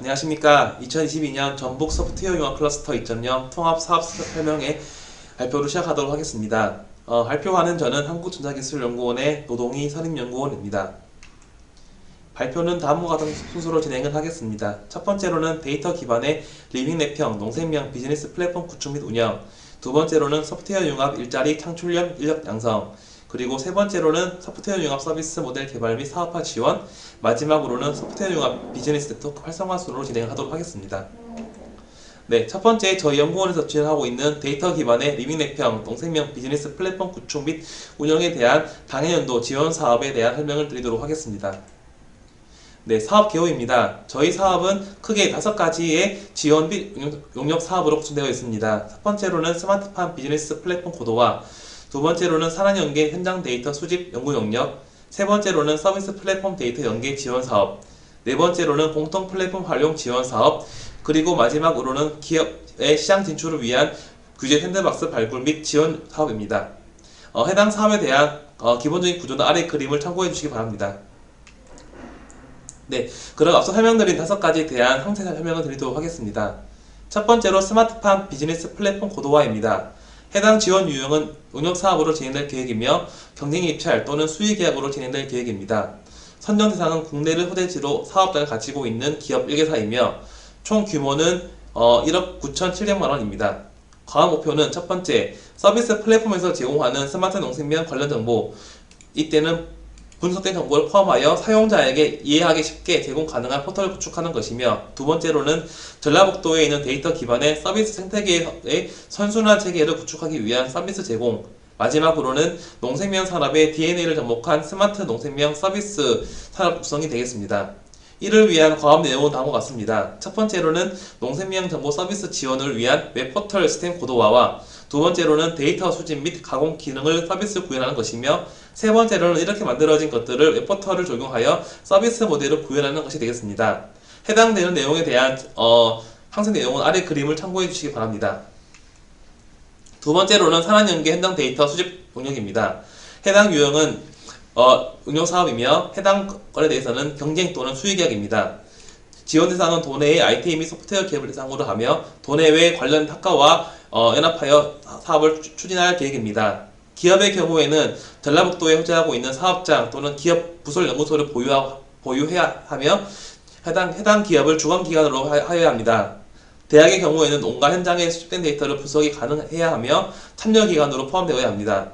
안녕하십니까. 2022년 전북 소프트웨어 융합 클러스터 2.0 통합 사업 설명회 발표를 시작하도록 하겠습니다. 어, 발표하는 저는 한국전자기술연구원의 노동희 선임연구원입니다. 발표는 다음과 같은 순서로 진행을 하겠습니다. 첫 번째로는 데이터 기반의 리빙 랩형 농생명 비즈니스 플랫폼 구축 및 운영, 두 번째로는 소프트웨어 융합 일자리 창출형 인력 양성, 그리고 세 번째로는 소프트웨어 융합 서비스 모델 개발 및 사업화 지원, 마지막으로는 소프트웨어 융합 비즈니스 네트워크 활성화 순으로 진행하도록 하겠습니다. 네, 첫 번째 저희 연구원에서 진행하고 있는 데이터 기반의 리빙 랩형 농생명 비즈니스 플랫폼 구축 및 운영에 대한 당해연도 지원 사업에 대한 설명을 드리도록 하겠습니다. 네, 사업 개요입니다. 저희 사업은 크게 다섯 가지의 지원 및 용역 사업으로 구성되어 있습니다. 첫 번째로는 스마트팜 비즈니스 플랫폼 고도화, 두 번째로는 산학 연계 현장 데이터 수집 연구 영역, 세 번째로는 서비스 플랫폼 데이터 연계 지원 사업, 네 번째로는 공통 플랫폼 활용 지원 사업, 그리고 마지막으로는 기업의 시장 진출을 위한 규제 샌드박스 발굴 및 지원 사업입니다. 어, 해당 사업에 대한 어, 기본적인 구조는 아래 그림을 참고해 주시기 바랍니다. 네, 그럼 앞서 설명드린 다섯 가지에 대한 형태 설명을 드리도록 하겠습니다. 첫 번째로 스마트팜 비즈니스 플랫폼 고도화입니다. 해당 지원 유형은 운영 사업으로 진행될 계획이며 경쟁 입찰 또는 수의 계약으로 진행될 계획입니다. 선정 대상은 국내를 후대지로 사업장을 가지고 있는 기업 1개사이며 총 규모는 어, 1억 9,700만 원입니다. 과학 목표는 첫 번째, 서비스 플랫폼에서 제공하는 스마트 농생명 관련 정보. 이때는 분석된 정보를 포함하여 사용자에게 이해하기 쉽게 제공 가능한 포털을 구축하는 것이며 두 번째로는 전라북도에 있는 데이터 기반의 서비스 생태계의 선순환 체계를 구축하기 위한 서비스 제공 마지막으로는 농생명 산업의 DNA를 접목한 스마트 농생명 서비스 산업 구성이 되겠습니다. 이를 위한 과업 내용은 다음과 같습니다. 첫 번째로는 농생명 정보 서비스 지원을 위한 웹포털 시스템 고도화와 두 번째로는 데이터 수집 및 가공 기능을 서비스 구현하는 것이며 세 번째로는 이렇게 만들어진 것들을 웹포털을 적용하여 서비스 모델을 구현하는 것이 되겠습니다. 해당되는 내용에 대한 어, 상세 내용은 아래 그림을 참고해 주시기 바랍니다. 두 번째로는 산업연계 현장 데이터 수집 용역입니다. 해당 유형은 어, 운영 사업이며 해당 건에 대해서는 경쟁 또는 수의 계약입니다. 지원 대상은 도내의 IT 및 소프트웨어 기업을 대상으로 하며 도내외 관련 학과와 어, 연합하여 사업을 추- 추진할 계획입니다. 기업의 경우에는 전라북도에 호재하고 있는 사업장 또는 기업 부설 연구소를 보유하, 보유해야 하며 해당 해당 기업을 주관 기관으로 하- 하여야 합니다. 대학의 경우에는 온갖 현장에 수집된 데이터를 분석이 가능해야 하며 참여 기관으로 포함되어야 합니다.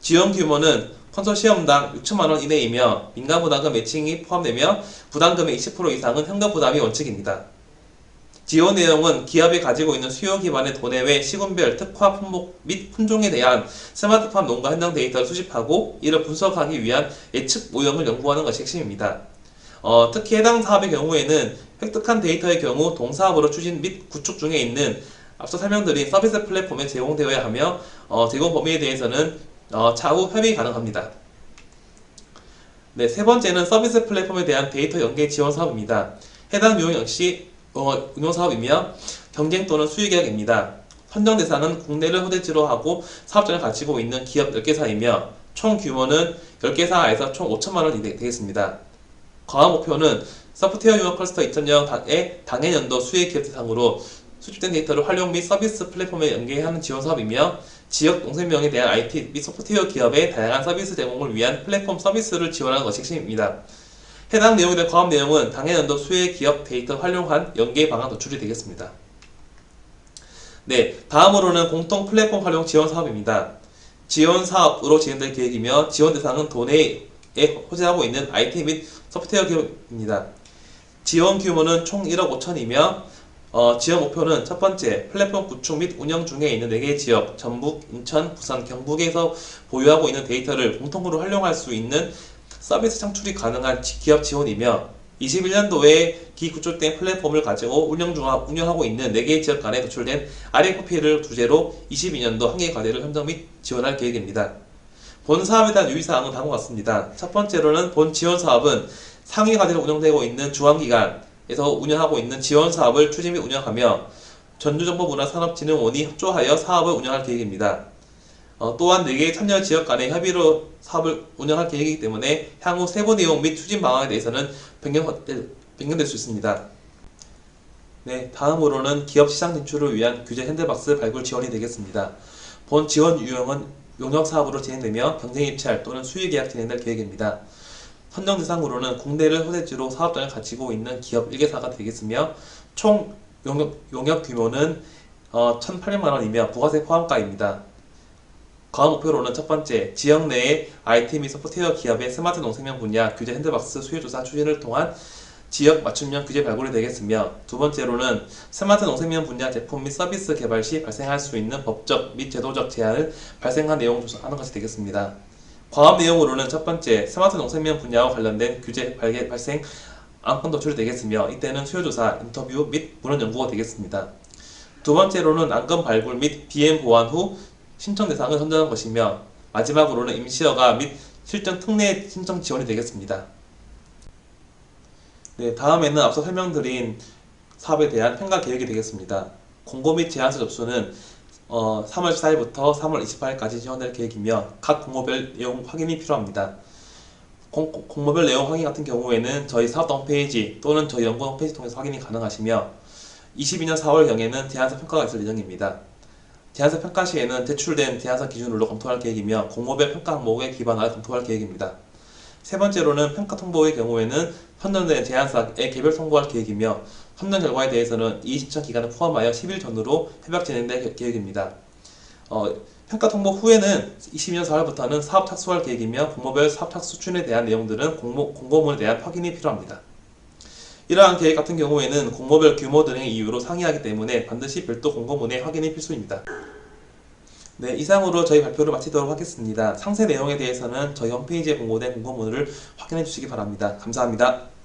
지원 규모는 컨소시엄당 6천만 원 이내이며 민간 부담금 매칭이 포함되며 부담금의 20% 이상은 현금 부담이 원칙입니다. 지원 내용은 기업이 가지고 있는 수요 기반의 도내외 시군별 특화 품목 및 품종에 대한 스마트팜 농가 현장 데이터를 수집하고 이를 분석하기 위한 예측 모형을 연구하는 것이 핵심입니다. 어, 특히 해당 사업의 경우에는 획득한 데이터의 경우 동사업으로 추진 및 구축 중에 있는 앞서 설명드린 서비스 플랫폼에 제공되어야 하며 어, 제공 범위에 대해서는 어, 차후 협의 가능합니다. 네, 세 번째는 서비스 플랫폼에 대한 데이터 연계 지원 사업입니다. 해당 유형 역시 어, 운영 사업이며 경쟁 또는 수익 계약입니다. 선정 대상은 국내를 후대지로 하고 사업장을 가지고 있는 기업 10개사이며 총 규모는 10개사에서 총 5천만 원이 되- 되겠습니다. 과학 목표는 소프트웨어 융합 클러스터 2.0의 당해년도 수익 기업 대상으로 수집된 데이터를 활용 및 서비스 플랫폼에 연계하는 지원 사업이며 지역 농생명에 대한 IT 및 소프트웨어 기업의 다양한 서비스 제공을 위한 플랫폼 서비스를 지원하는 것이 핵심입니다. 해당 내용에 대한 과업 내용은 당해년도 수혜 기업 데이터 활용한 연계 방안 도출이 되겠습니다. 네, 다음으로는 공통 플랫폼 활용 지원 사업입니다. 지원 사업으로 진행될 계획이며 지원 대상은 도내에 호재하고 있는 IT 및 소프트웨어 기업입니다. 지원 규모는 총 1억 5천이며 어, 지원 목표는 첫 번째 플랫폼 구축 및 운영 중에 있는 4개 지역 전북, 인천, 부산, 경북에서 보유하고 있는 데이터를 공통으로 활용할 수 있는 서비스 창출이 가능한 지- 기업 지원이며 21년도에 기 구축된 플랫폼을 가지고 운영 중 운영하고 있는 4개 지역 간에 도출된 RFP를 주제로 22년도 한개 과제를 선정 및 지원할 계획입니다. 본 사업에 대한 유의사항은 다음과 같습니다. 첫 번째로는 본 지원 사업은 상위 과제로 운영되고 있는 주관기관에서 운영하고 있는 지원 사업을 추진 및 운영하며 전주정보문화산업진흥원이 협조하여 사업을 운영할 계획입니다. 어, 또한 4개의 참여 지역 간의 협의로 사업을 운영할 계획이기 때문에 향후 세부 내용 및 추진 방안에 대해서는 변경, 변경될 수 있습니다. 네, 다음으로는 기업 시장 진출을 위한 규제 핸들박스 발굴 지원이 되겠습니다. 본 지원 유형은 용역 사업으로 진행되며 경쟁 입찰 또는 수의 계약 진행될 계획입니다. 선정 대상으로는 국내를 소재지로 사업장을 가지고 있는 기업 1개사가 되겠으며 총 용역, 용역 규모는 어, 1,800만 원이며 부가세 포함가입니다. 과학 목표로는 첫 번째, 지역 내의 IT 및 소프트웨어 기업의 스마트 농생명 분야 규제 핸드박스 수요 조사 추진을 통한 지역 맞춤형 규제 발굴이 되겠으며 두 번째로는 스마트 농생명 분야 제품 및 서비스 개발 시 발생할 수 있는 법적 및 제도적 제한을 발생한 내용 조사하는 것이 되겠습니다. 과업 내용으로는 첫 번째, 스마트 농생명 분야와 관련된 규제 발개, 발생 안건 도출이 되겠으며 이때는 수요조사, 인터뷰 및 문헌 연구가 되겠습니다. 두 번째로는 안건 발굴 및 BM 보완 후 신청 대상을 선정한 것이며 마지막으로는 임시허가 및 실전 특례 신청 지원이 되겠습니다. 네, 다음에는 앞서 설명드린 사업에 대한 평가 계획이 되겠습니다. 공고 및 제안서 접수는 어, 3월 14일부터 3월 28일까지 지원될 계획이며 각 공모별 내용 확인이 필요합니다. 공, 공모별 내용 확인 같은 경우에는 저희 사업당 홈페이지 또는 저희 연구원 홈페이지 통해서 확인이 가능하시며 22년 4월경에는 제안서 평가가 있을 예정입니다. 제안서 평가 시에는 제출된 제안서 기준으로 검토할 계획이며 공모별 평가 항목에 기반하여 검토할 계획입니다. 세 번째로는 평가 통보의 경우에는 선정된 제안서에 개별 통보할 계획이며 선정 결과에 대해서는 이 신청 기간을 포함하여 10일 전후로 협약 진행될 계- 계획입니다. 어, 평가 통보 후에는 22년 4월부터는 사업 착수할 계획이며 공모별 사업 착수 추진에 대한 내용들은 공모, 공고문에 대한 확인이 필요합니다. 이러한 계획 같은 경우에는 공모별 규모 등의 이유로 상이하기 때문에 반드시 별도 공고문의 확인이 필수입니다. 네, 이상으로 저희 발표를 마치도록 하겠습니다. 상세 내용에 대해서는 저희 홈페이지에 공고된 공고문을 확인해 주시기 바랍니다. 감사합니다.